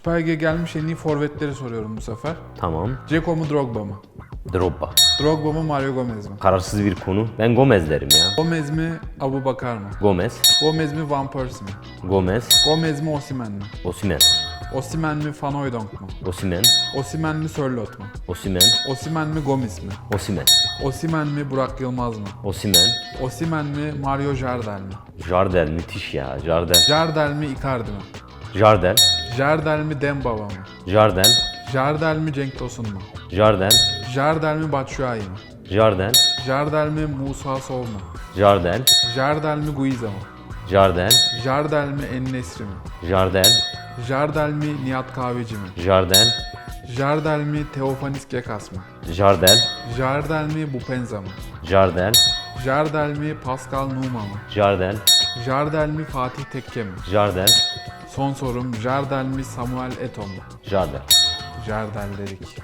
Süper Lig'e gelmiş en iyi forvetleri soruyorum bu sefer. Tamam. Dzeko mu Drogba mı? Drogba. Drogba mı Mario Gomez mi? Kararsız bir konu. Ben Gomez derim ya. Gomez mi Abu Bakar mı? Gomez. Gomez mi Van Persie mi? Gomez. Gomez mi Osimhen mi? Osimen. Osimhen mi Van Hooijdonk mu? Osimen. Osimhen mi Sörloth mu? Osimen. Osimhen mi Gomis mi? Osimen. Osimhen mi Burak Yılmaz mı? Osimen. Osimhen mi Mario Jardel mi? Jardel müthiş ya. Jardel. Jardel mi Icardi mi? Jardel. Jardel mi Dembaba mı? Jardel. Jardel mi Cenk Tosun mu? Jardel. Jardel mi Batshuayi mi? Jardel. Jardel mi Musa Sol mu? Jardel. Jardel mi Guiza mı? Jardel. Jardel mi Ennesri mi? Jardel. Jardel mi Nihat Kahveci mi? Jardel. Jardel mi Teofanis Gekas mı? Jardel. Jardel mi Bupenza mı? Jardel. Jardel mi Pascal Numa mı? Jardel. Jardel mi Fatih Tekke mi? Jardel. Son sorum Jardel mi Samuel Eto'o mu? Jardel. Jardel dedik.